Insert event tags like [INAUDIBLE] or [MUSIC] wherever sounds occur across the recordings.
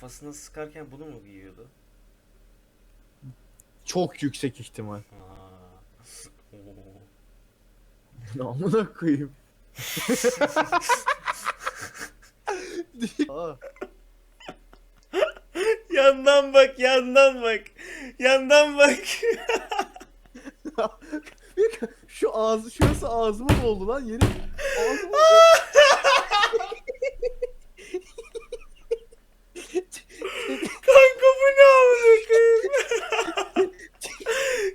Kafasına sıkarken bunu mu giyiyordu? Çok yüksek ihtimal. [LAUGHS] Amına koyayım. Aa, yandan bak, yandan bak. Yandan bak. [LAUGHS] Şu ağzı şurası ağzıma mı oldu lan yeni? Ağzıma [LAUGHS] bu ne amına koyayım?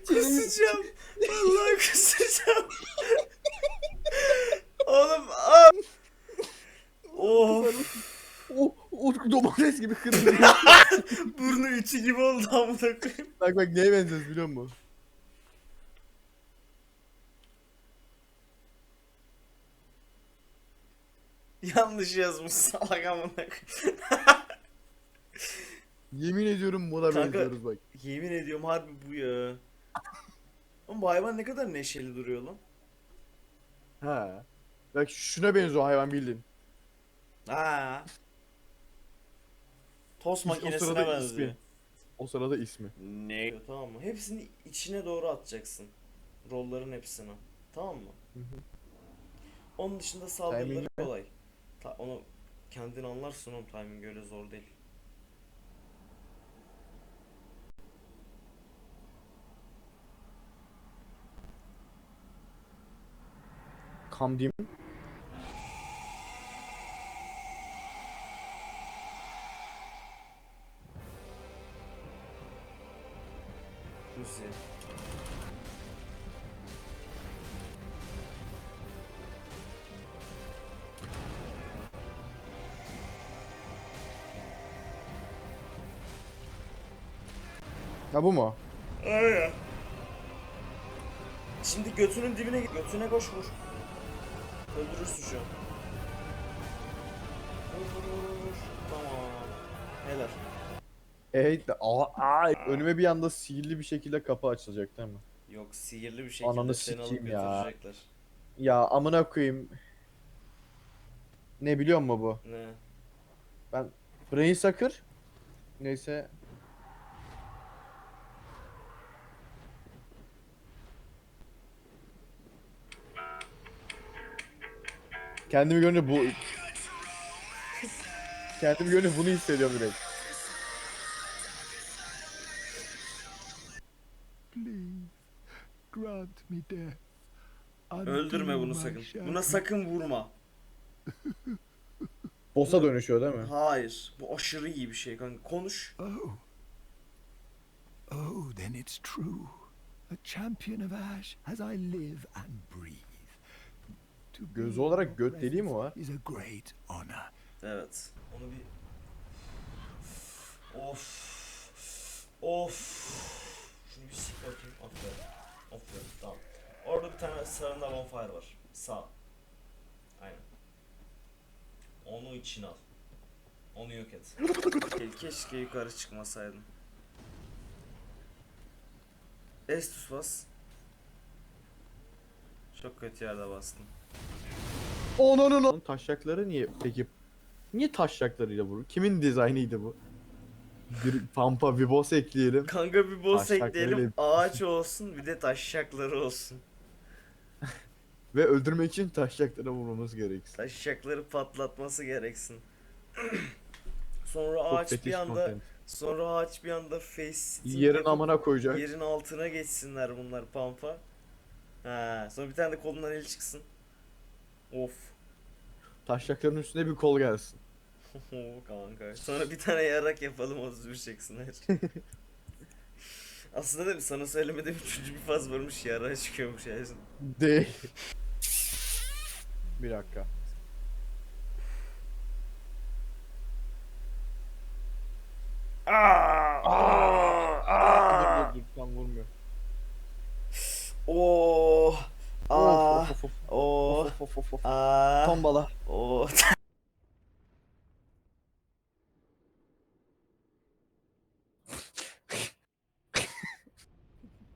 kusacağım. Vallahi kusacağım. Oğlum aa. Of. o, o [LAUGHS] domates gibi kırmızı. [LAUGHS] Burnu içi gibi oldu amına koyayım. bak bak neye benziyoruz biliyor musun? Yanlış yazmış salak amına koyayım. Yemin ediyorum buna Kanka- benziyoruz bak. Yemin ediyorum harbi bu ya. Ama bu hayvan ne kadar neşeli duruyor lan. Ha. Bak şuna benziyor hayvan bildiğin. Ha. Tost makinesine sırada benziyor. ismi. O sırada ismi. Ne? Tamam mı? Hepsini içine doğru atacaksın. Rolların hepsini. Tamam mı? Hı hı. Onun dışında saldırıları Timing ne? kolay. Ta- onu kendin anlarsın oğlum timing öyle zor değil. Kam diyeyim. Ha bu mu? Aynen. Şimdi götünün dibine git. Götüne koş vur. Öldürürsün şu an. Vur vur vur vur. Tamam. Helal. Evet. Aa, aa, önüme bir anda sihirli bir şekilde kapı açılacak değil mi? Yok sihirli bir şekilde Ananı seni alıp sikeyim ya. götürecekler. Ya amına koyayım. Ne biliyor musun bu? Ne? Ben Brain Sucker. Neyse. Kendimi görünce bu Kendimi görünce bunu hissediyorum direkt. Please grant me death. Öldürme bunu sakın. Buna sakın vurma. Boss'a dönüşüyor değil mi? Hayır. Bu aşırı iyi bir şey kanka. Konuş. Oh. Oh, then it's true. A champion of Ash as I live and breathe. Gözü olarak göt deliği mi var? presence Is a great honor. Evet. Onu bir... Of. Of. Şunu bir sik bakayım. Aferin. Aferin. Tamam. Orada bir tane sarında bonfire var. Sağ. Aynen. Onu içine al. Onu yok et. Ke- Keşke yukarı çıkmasaydın. Estus bas. Çok kötü yerde bastın. Onun onun. Taşakları niye peki? Niye taşaklarıyla vurur? Kimin dizaynıydı bu? Bir pampa bir boss ekleyelim. Kanka bir boss ekleyelim. Ağaç olsun bir de taşşakları olsun. Ve öldürmek için taşaklara vurmamız gereksin. Taşşakları patlatması gereksin. [CLEARS THROAT] sonra Çok ağaç fetiş bir anda content. sonra ağaç bir anda face sitting Yerin yapıp amına koyacak. yerin altına geçsinler bunlar pampa. Ha, sonra bir tane de kolundan el çıksın. Of. Taşakların üstüne bir kol gelsin. [LAUGHS] kanka. Sonra bir tane yarak yapalım 31 çeksinler. [LAUGHS] Aslında değil mi? Sana söylemedim üçüncü bir faz varmış yara çıkıyormuş yani. Değil. bir dakika. Dur dur dur tam vurmuyor. Oh. Aa. Of, of, of, Oh. Of, of, of. Aa. Tombala. Oh. [LAUGHS]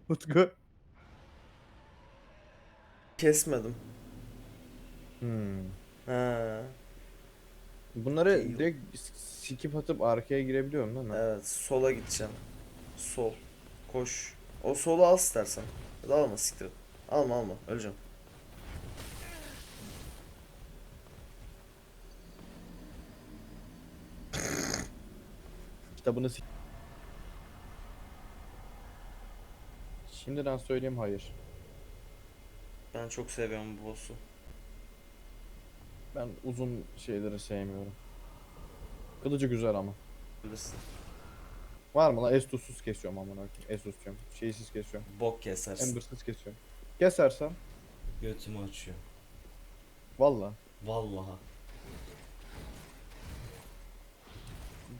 Utku. Kesmedim. Hmm. Ha. Bunları Değil. direkt skip atıp arkaya girebiliyorum değil mi? Evet sola gideceğim. Sol. Koş. O solu al istersen. Ya da alma siktir. Alma alma. Öleceğim. Kitabını sik... Şimdiden söyleyeyim hayır. Ben çok seviyorum bu boss'u. Ben uzun şeyleri sevmiyorum. Kılıcı güzel ama. Bilirsin. Var mı lan? Estus'suz kesiyorum amına koyayım. Estus diyorum. Şeysiz kesiyorum. Bok kesersin. Ember'sız kesiyorum. Kesersem Götümü açıyor. valla. Vallahi.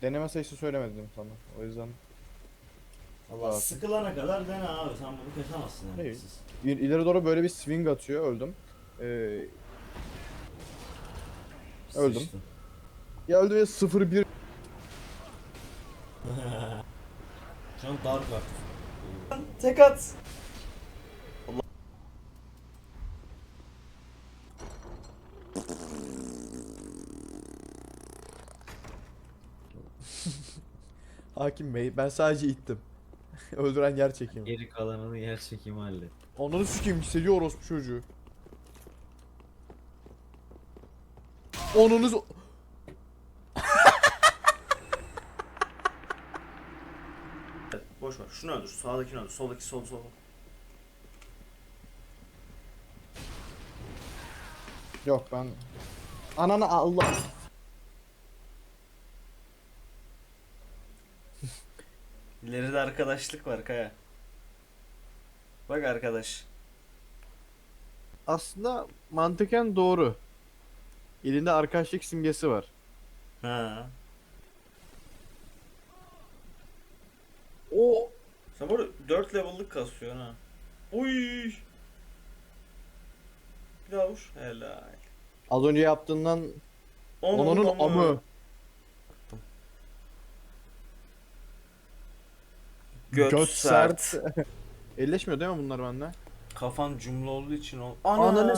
Deneme sayısı söylemedim sana. O yüzden Allah Rahat. sıkılana kadar dene abi. Sen bunu kesemezsin yani. Hayır. siz. İ- ileri doğru böyle bir swing atıyor. Öldüm. Ee, Öldüm. Sıçtın. ya öldüm ya 0-1 [LAUGHS] Şu an dark var. Tek at. [LAUGHS] Hakim Bey ben sadece ittim. [LAUGHS] Öldüren yer çekimi. Geri kalanını yer çekimi hallet. Onları sikeyim hissediyor orospu çocuğu. Onunuz Evet, [LAUGHS] boş ver. Şunu öldür. Sağdakini öldür. Soldaki sol sol. Yok ben Ananı Allah. İleride arkadaşlık var Kaya. Bak arkadaş. Aslında mantıken doğru. Elinde arkadaşlık simgesi var. Ha. O Sen bu arada 4 level'lık kasıyorsun ha. Uy. Bir daha vur. Helal. az önce yaptığından Onun, onunun amı. Göt, sert. [LAUGHS] Elleşmiyor değil mi bunlar bende? Kafan cümle olduğu için o. Ananı